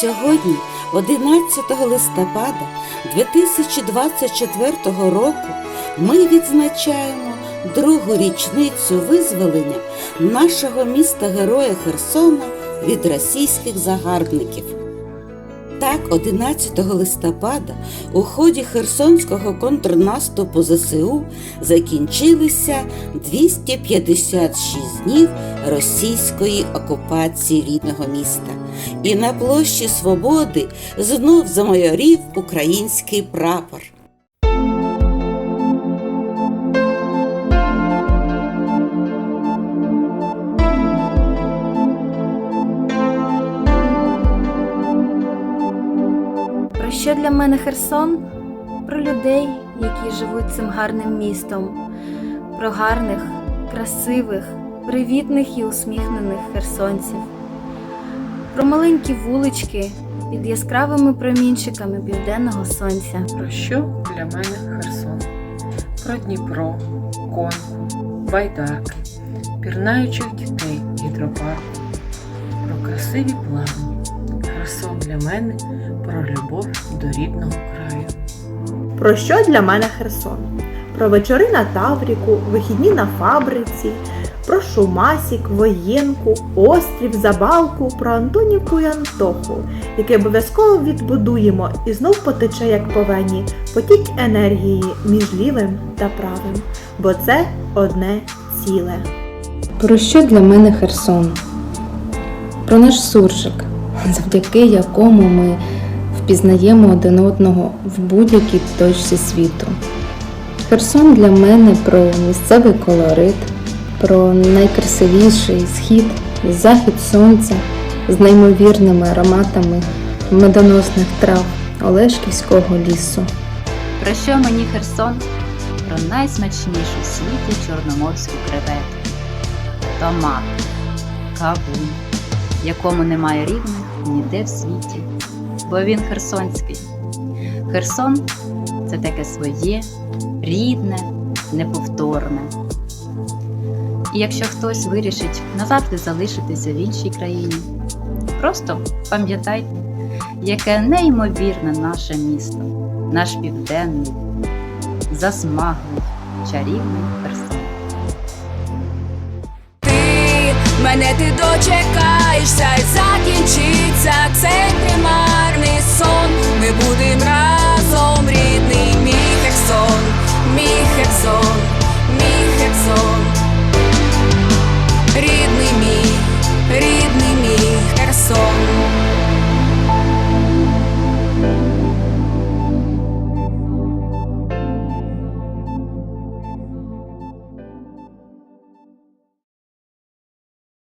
Сьогодні, 11 листопада 2024 року, ми відзначаємо другу річницю визволення нашого міста Героя Херсона від російських загарбників. Так, 11 листопада у ході Херсонського контрнаступу ЗСУ закінчилися 256 днів російської окупації рідного міста. І на площі Свободи знов замайорів український прапор. Що для мене Херсон? Про людей, які живуть цим гарним містом, про гарних, красивих, привітних і усміхнених херсонців, про маленькі вулички під яскравими промінчиками південного сонця. Про що для мене Херсон? Про Дніпро, конку, байдарки, пірнаючих дітей гідропарку, про красиві плавні. Херсон для мене про любов до рідного краю. Про що для мене Херсон? Про вечори на Тавріку, вихідні на фабриці, про Шумасік, Воєнку, острів, Забалку, про Антонівку і Антоху, яке обов'язково відбудуємо і знов потече, як по вені, потік енергії між лівим та правим, бо це одне ціле. Про що для мене Херсон? Про наш суржик, завдяки якому ми впізнаємо один одного в будь-якій точці світу. Херсон для мене про місцевий колорит, про найкрасивіший схід, захід сонця з неймовірними ароматами медоносних трав Олешківського лісу. Про що мені Херсон? Про найсмачнішу в світі чорноморську креветку. Томат, кавун, якому немає рівних ніде в світі, бо він херсонський. Херсон це таке своє, рідне, неповторне. І якщо хтось вирішить назавжди залишитися в іншій країні, просто пам'ятайте, яке неймовірне наше місто, наш південний, засмаглий, чарівний Херсон. ти мене ти